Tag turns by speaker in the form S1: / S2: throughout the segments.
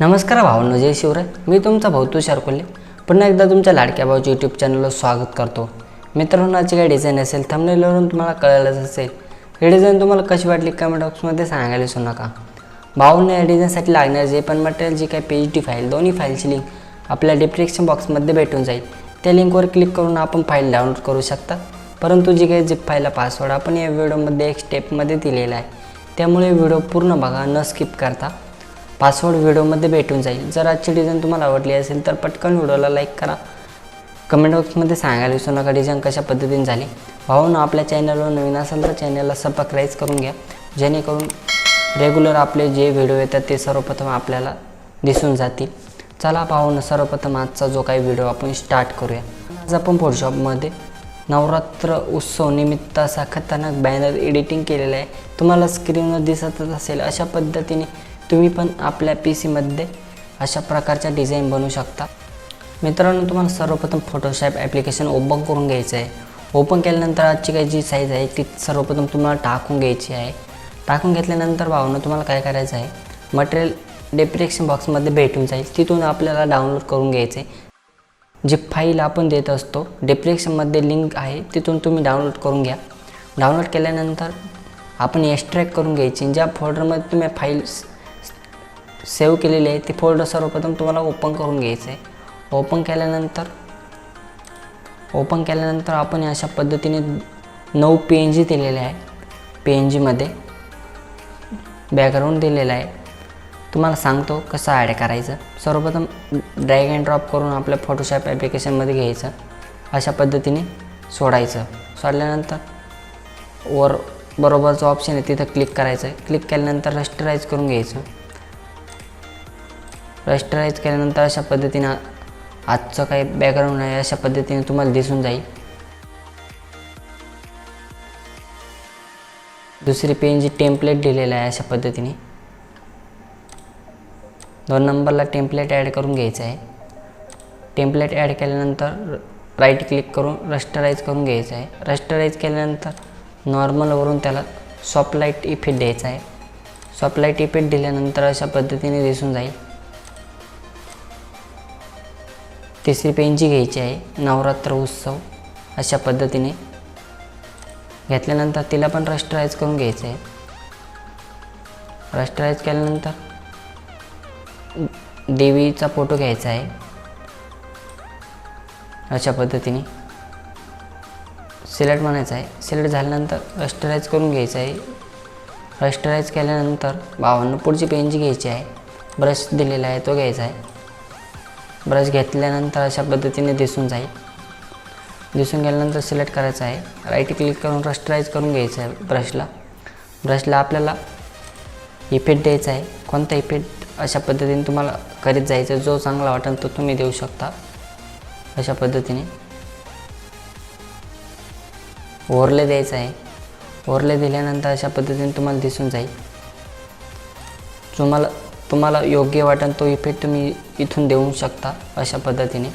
S1: नमस्कार भावनो जय शिवराय. मी तुमचा भाऊ तुषार कोल्हे. पुन्हा एकदा तुमच्या लाडक्या भाऊच्या यूट्यूब चॅनलवर स्वागत करतो. मित्रांनो आजची काही डिझाईन असेल थंबनेलवरून तुम्हाला कळायलाच असेल. ही डिझाईन तुम्हाला कशी वाटली कमेंट बॉक्समध्ये सांगायला विसरू नका. भाऊने या डिझाईनसाठी लागणारे जे पण मटेरियल जी काही पी डी फाईल दोन्ही फाईलची लिंक आपल्या डिस्क्रिप्शन बॉक्समध्ये भेटून जाईल. त्या लिंकवर क्लिक करून आपण फाईल डाउनलोड करू शकता. परंतु जी काही जिप फाईलला पासवर्ड आपण या व्हिडिओमध्ये एक स्टेपमध्ये दिलेला आहे. त्यामुळे व्हिडिओ पूर्ण बघा न स्किप करता. पासवर्ड व्हिडिओमध्ये भेटून जाईल. जर आजची डिझाईन तुम्हाला आवडली असेल तर पटकन व्हिडिओला लाईक करा. कमेंट बॉक्समध्ये सांगायला विसरू नका डिझाईन कशा पद्धतीने झाली. भाऊन आपल्या चॅनलवर नवीन असेल तर चॅनलला सबस्क्राईब करून घ्या. जेणेकरून रेग्युलर आपले जे व्हिडिओ येतात ते सर्वप्रथम आपल्याला दिसून जातील. चला पाहून सर्वप्रथम आजचा जो काही व्हिडिओ आपण स्टार्ट करूया. आज आपण फोटोशॉपमध्ये नवरात्र उत्सव निमित्त असा खतरनाक बॅनर एडिटिंग केलेला आहे. तुम्हाला स्क्रीनवर दिसतच असेल अशा पद्धतीने तुम्ही पण आपल्या पी सीमध्ये अशा प्रकारच्या डिझाईन बनवू शकता. मित्रांनो तुम्हाला सर्वप्रथम फोटोशॉप ॲप्लिकेशन ओपन करून घ्यायचं आहे. ओपन केल्यानंतर आजची काही जी साईज आहे ती सर्वप्रथम तुम्हाला टाकून घ्यायची आहे. टाकून घेतल्यानंतर भावनं तुम्हाला काय करायचं आहे? मटेरियल डिस्क्रिप्शन बॉक्समध्ये भेटून जाईल. तिथून आपल्याला डाउनलोड करून घ्यायचं आहे. जी फाईल आपण देत असतो डिस्क्रिप्शनमध्ये लिंक आहे तिथून तुम्ही डाउनलोड करून घ्या. डाउनलोड केल्यानंतर आपण एक्स्ट्रॅक्ट करून घ्यायची. ज्या फोल्डरमध्ये तुम्ही फाईल्स सेव्ह केलेली आहे. ती फोल्डर सर्वप्रथम तुम्हाला ओपन करून घ्यायचं आहे. ओपन केल्यानंतर ओपन केल्यानंतर आपण अशा पद्धतीने नऊ पी एन जी दिलेले आहे. पी एन जीमध्ये बॅकग्राऊंड दिलेला आहे. तुम्हाला सांगतो कसं ॲड करायचं. सर्वप्रथम ड्रॅग अँड ड्रॉप करून आपल्या फोटोशॉप ॲप्लिकेशनमध्ये घ्यायचं. अशा पद्धतीने सोडायचं. सोडल्यानंतर वर बरोबरचं ऑप्शन आहे तिथं क्लिक करायचं. क्लिक केल्यानंतर रस्टराईज करून घ्यायचं. रस्टराईज केल्यानंतर अशा पद्धतीनं आजचं काही बॅकग्राऊंड आहे अशा पद्धतीने तुम्हाला दिसून जाईल. दुसरी पेनची टेम्पलेट दिलेलं आहे अशा पद्धतीने. दोन नंबरला टेम्पलेट ॲड करून घ्यायचं आहे. टेम्पलेट ॲड केल्यानंतर राईट क्लिक करून रस्टराईज करून घ्यायचं आहे. रस्टराईज केल्यानंतर नॉर्मलवरून त्याला सॉफ्ट लाइट इफेक्ट द्यायचा आहे. सॉफ्ट लाइट इफेक्ट दिल्यानंतर अशा पद्धतीने दिसून जाईल. तिसरी पेनची घ्यायची आहे. नवरात्र उत्सव अशा पद्धतीने. घेतल्यानंतर तिला पण रस्टराईज करून घ्यायचं आहे. रस्टराईज केल्यानंतर देवीचा फोटो घ्यायचा आहे. अशा पद्धतीने. सिलेक्ट म्हणायचं आहे. सिलेक्ट झाल्यानंतर रस्टराईज करून घ्यायचं आहे. रस्टराईज केल्यानंतर बावन्न पुढची पेनची घ्यायची आहे. ब्रश दिलेला आहे तो घ्यायचा आहे. ब्रश घेतल्यानंतर अशा पद्धतीने दिसून जाईल. दिसून गेल्यानंतर सिलेक्ट करायचं आहे. राईट क्लिक करून रस्टराईज करून घ्यायचं आहे ब्रशला ब्रशला आपल्याला इफेक्ट द्यायचा आहे. कोणता इफेक्ट अशा पद्धतीने तुम्हाला करीत जायचं जो चांगला वाटेल तो तुम्ही देऊ शकता. अशा पद्धतीने. ओरले द्यायचं आहे. ओरले दिल्यानंतर अशा पद्धतीने तुम्हाला दिसून जाईल. तुम्हाला तुम्हाला योग्य वाटेल तो इफेक्ट तुम्ही इथून देऊ शकता अशा पद्धतीने.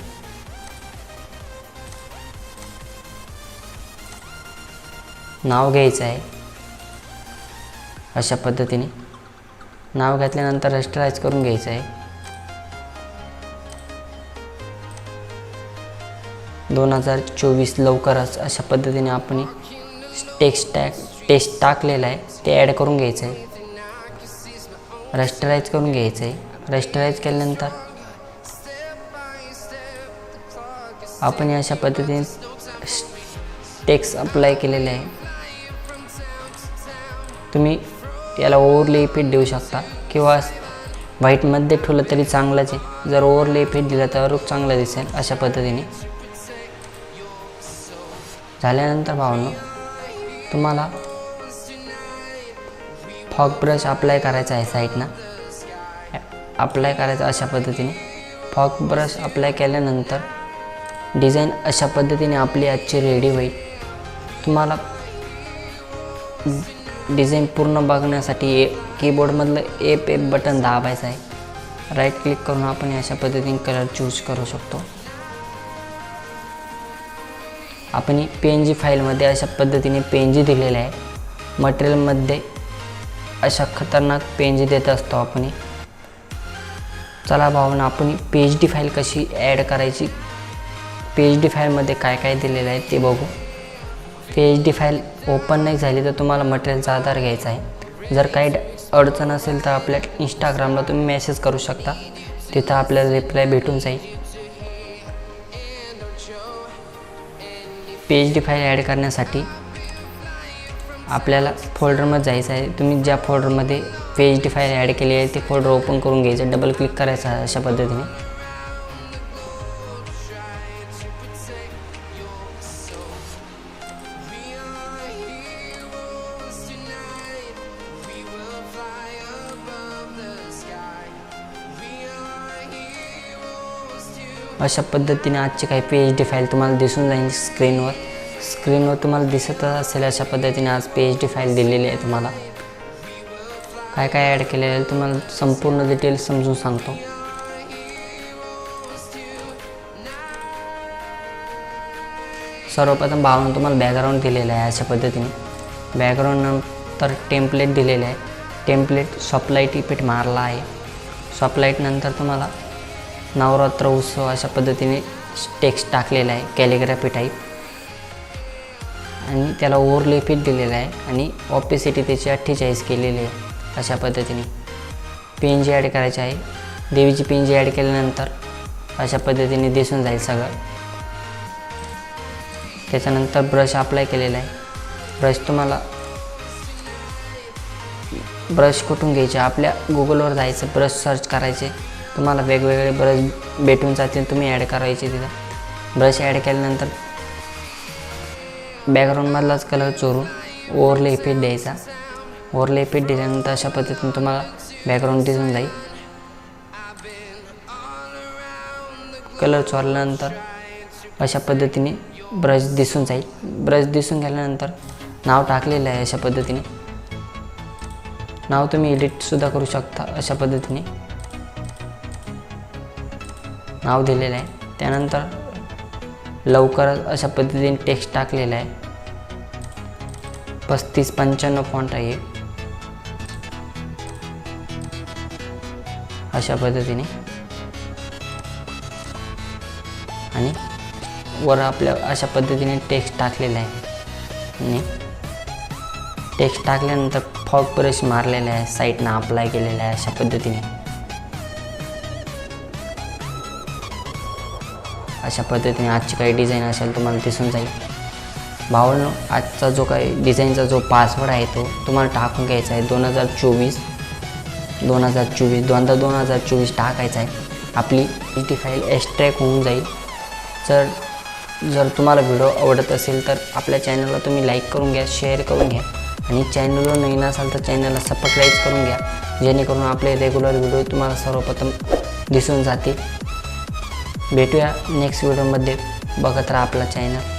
S1: नाव घ्यायचं आहे. अशा पद्धतीने. नाव घेतल्यानंतर रजिस्टराईज करून घ्यायचं आहे. दोन हजार चोवीस लवकरच अशा पद्धतीने आपण टेक्स्ट टॅग टेस्ट टाकलेला आहे. ते ॲड करून घ्यायचं आहे. रजिस्टराईज करून घ्यायचं आहे. रजिस्टराईज केल्यानंतर आपण अशा पद्धतीने टेक्स अप्लाय केलेले आहे. तुम्ही याला ओव्हरले इफेक्ट देऊ शकता किंवा व्हाईटमध्ये ठेवलं तरी चांगलंच आहे. जर ओव्हरले इफेक्ट दिला तर चांगलं दिसेल अशा पद्धतीने. झाल्यानंतर भावनो तुम्हाला फॉग ब्रश अप्लाय करायचा आहे साईडनं अप्लाय करायचं अशा पद्धतीने. फॉग ब्रश अप्लाय केल्यानंतर डिझाईन अशा पद्धतीने आपली आजची रेडी होईल. तुम्हाला डिझाईन पूर्ण बघण्यासाठी ए कीबोर्डमधलं ए पे बटन दाबायचं आहे. राईट क्लिक करून आपण अशा पद्धतीने कलर चूज करू शकतो. आपण पी एन जी फाईलमध्ये अशा पद्धतीने पी एन जी दिलेलं आहे. मटेरियलमध्ये अशा खतरनाक पेंज देत असतो आपण. चला भावना आपण पी एच डी फाईल कशी ॲड करायची? पी एच डी फाईलमध्ये काय काय दिलेलं आहे ते बघू. P H D file open नाही झाली तर तुम्हाला मटेरियलचा आधार घ्यायचा आहे. जर काही ड- अडचण असेल तर आपल्या इंस्टाग्रामला तुम्ही मेसेज करू शकता. तिथं आपल्याला रिप्लाय भेटून जाईल. P H D file add करण्यासाठी आपल्याला फोल्डरमध्ये जायचं आहे. तुम्ही ज्या फोल्डरमध्ये P H D file add केली आहे ते फोल्डर ओपन करून घ्यायचं डबल क्लिक करायचं अशा पद्धतीने. अशा पद्धतीने आजची काही पी एच डी फाईल तुम्हाला दिसून जाईल स्क्रीनवर स्क्रीनवर तुम्हाला दिसत असेल अशा पद्धतीने आज पी एच डी फाईल दिलेली आहे तुम्हाला. काय काय ॲड केलेलं आहे तुम्हाला संपूर्ण डिटेल्स समजून सांगतो. सर्वप्रथम भावना तुम्हाला बॅकग्राऊंड दिलेलं आहे अशा पद्धतीने. बॅकग्राऊंड नंतर टेम्पलेट दिलेले आहे. टेम्पलेट सॉपलाईट इफेक्ट मारला आहे. सॉपलाईट नंतर तुम्हाला नवरात्र उत्सव अशा पद्धतीने टेक्स्ट टाकलेला आहे. कॅलिग्राफी टाईप आणि त्याला ओव्हरलेफिट दिलेलं आहे आणि ऑपेसिटी त्याची अठ्ठेचाळीस केलेली आहे अशा पद्धतीने. पेन जी ॲड करायची आहे देवीची पेन जी ॲड केल्यानंतर अशा पद्धतीने दिसून जाईल सगळं. त्याच्यानंतर ब्रश अप्लाय केलेला आहे. ब्रश तुम्हाला ब्रश कुठून घ्यायचे? आपल्या गुगलवर जायचं ब्रश सर्च करायचे. तुम्हाला वेगवेगळे ब्रश भेटून जातील तुम्ही ॲड करायचे तिथं. ब्रश ॲड केल्यानंतर बॅकग्राऊंडमधलाच कलर चोरून ओवरले इफेक्ट द्यायचा. ओवरले इफेक्ट दिल्यानंतर अशा पद्धतीने तुम्हाला बॅकग्राऊंड दिसून जाईल. कलर चोरल्यानंतर अशा पद्धतीने ब्रश दिसून जाईल. ब्रश दिसून गेल्यानंतर नाव टाकलेलं आहे अशा पद्धतीने. नाव तुम्ही एडिटसुद्धा करू शकता अशा पद्धतीने. नाव दिलेलं आहे. त्यानंतर लवकरच अशा पद्धतीने टेक्स्ट टाकलेला आहे. पस्तीस पंच्याण्णव फॉन्ट आहे अशा पद्धतीने. आणि वर आपल्या अशा पद्धतीने टेक्स्ट टाकलेला आहे. आणि टेक्स्ट टाकल्यानंतर फॉग ब्रश मारलेला आहे साईटनं अप्लाय केलेला आहे अशा पद्धतीने. अशा पद्धतीने आजची काही डिझाईन असेल तुम्हाला दिसून जाईल. भावनो आजचा जो काही डिझाईनचा जो पासवर्ड आहे तो तुम्हाला टाकून घ्यायचा आहे. दोन हजार चोवीस दोन हजार चोवीस दोनदा दोन हजार चोवीस टाकायचा आहे. आपली टी फाईल एक्स्ट्रॅक होऊन जाईल. जर जर तुम्हाला व्हिडिओ आवडत असेल तर आपल्या चॅनलला तुम्ही लाईक करून घ्या शेअर करून घ्या. आणि चॅनलवर नवीन असाल तर चॅनलला सबस्क्राईब करून घ्या. जेणेकरून आपले रेग्युलर व्हिडिओ तुम्हाला सर्वप्रथम दिसून जातील. भेटूया नेक्स्ट व्हिडिओमध्ये बघत राहा आपला चॅनल